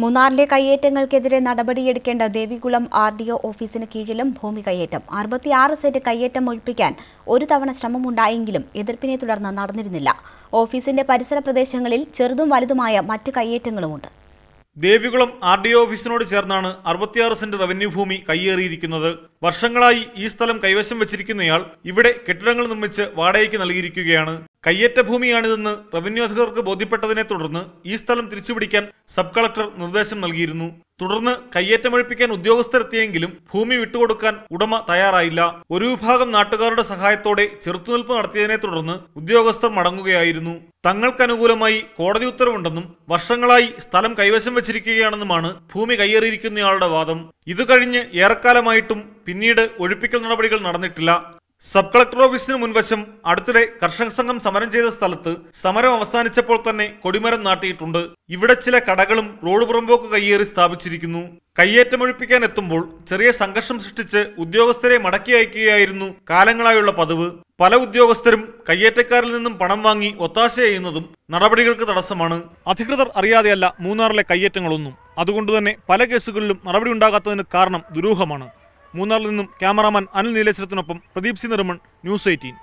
മൂന്നാറിലെ കയ്യേറ്റങ്ങൾക്കെതിരെ നടപടിയെടുക്കേണ്ട ദേവികുളം ആർ ഡി ഒ ഓഫീസിന് കീഴിലും ഭൂമി കയ്യേറ്റം. അറുപത്തിയാറ് സെന്റ് കയ്യേറ്റം ഒഴിപ്പിക്കാൻ ഒരു തവണ ശ്രമമുണ്ടായെങ്കിലും എതിർപ്പിനെ തുടർന്ന് നടന്നിരുന്നില്ല. ഓഫീസിന്റെ പരിസര പ്രദേശങ്ങളിൽ ചെറുതും വലുതുമായ മറ്റ് കയ്യേറ്റങ്ങളുമുണ്ട്. ദേവികുളം ആർ ഡി ഒ ഓഫീസിനോട് ചേർന്നാണ് അറുപത്തിയാറ് സെന്റ് റവന്യൂ ഭൂമി കയ്യേറിയിരിക്കുന്നത്. വർഷങ്ങളായി ഈ സ്ഥലം കൈവശം വെച്ചിരിക്കുന്നയാൾ ഇവിടെ കെട്ടിടങ്ങൾ നിർമ്മിച്ച് വാടകയ്ക്ക് നൽകിയിരിക്കുകയാണ്. കയ്യേറ്റ ഭൂമിയാണിതെന്ന് റവന്യൂ അധികൃതർക്ക് ബോധ്യപ്പെട്ടതിനെ തുടർന്ന് ഈ സ്ഥലം തിരിച്ചുപിടിക്കാൻ സബ് കളക്ടർ നിർദ്ദേശം നൽകിയിരുന്നു. തുടർന്ന് കയ്യേറ്റമൊഴിപ്പിക്കാൻ ഉദ്യോഗസ്ഥരെത്തിയെങ്കിലും ഭൂമി വിട്ടുകൊടുക്കാൻ ഉടമ തയ്യാറായില്ല. ഒരു വിഭാഗം നാട്ടുകാരുടെ സഹായത്തോടെ ചെറുത്തുനിൽപ്പ് നടത്തിയതിനെ തുടർന്ന് ഉദ്യോഗസ്ഥർ മടങ്ങുകയായിരുന്നു. തങ്ങൾക്കനുകൂലമായി കോടതി ഉത്തരവുണ്ടെന്നും വർഷങ്ങളായി സ്ഥലം കൈവശം വെച്ചിരിക്കുകയാണെന്നുമാണ് ഭൂമി കയ്യേറിയിരിക്കുന്നയാളുടെ വാദം. ഇത് കഴിഞ്ഞ് ഏറെക്കാലമായിട്ടും പിന്നീട് ഒഴിപ്പിക്കൽ നടപടികൾ നടന്നിട്ടില്ല. സബ് കളക്ടർ ഓഫീസിന് മുൻവശം അടുത്തിടെ കർഷക സംഘം സമരം ചെയ്ത സ്ഥലത്ത് സമരം അവസാനിച്ചപ്പോൾ തന്നെ കൊടിമരം നാട്ടിയിട്ടുണ്ട്. ഇവിടെ ചില കടകളും റോഡ് പുറമ്പോക്ക് കയ്യേറി സ്ഥാപിച്ചിരിക്കുന്നു. കയ്യേറ്റമൊഴിപ്പിക്കാൻ എത്തുമ്പോൾ ചെറിയ സംഘർഷം സൃഷ്ടിച്ച് ഉദ്യോഗസ്ഥരെ മടക്കി അയക്കുകയായിരുന്നു കാലങ്ങളായുള്ള പതിവ്. പല ഉദ്യോഗസ്ഥരും കയ്യേറ്റക്കാരിൽ നിന്നും പണം വാങ്ങി ഒത്താശ ചെയ്യുന്നതും നടപടികൾക്ക് തടസ്സമാണ്. അധികൃതർ അറിയാതെയല്ല മൂന്നാറിലെ കയ്യേറ്റങ്ങളൊന്നും. അതുകൊണ്ടുതന്നെ പല കേസുകളിലും നടപടി ഉണ്ടാകാത്തതിന് കാരണം ദുരൂഹമാണ്. മൂന്നാറിൽ നിന്നും ക്യാമറാമാൻ അനിൽ നീലേശ്വരത്തിനൊപ്പം Pradeep C Nirman news eighteen.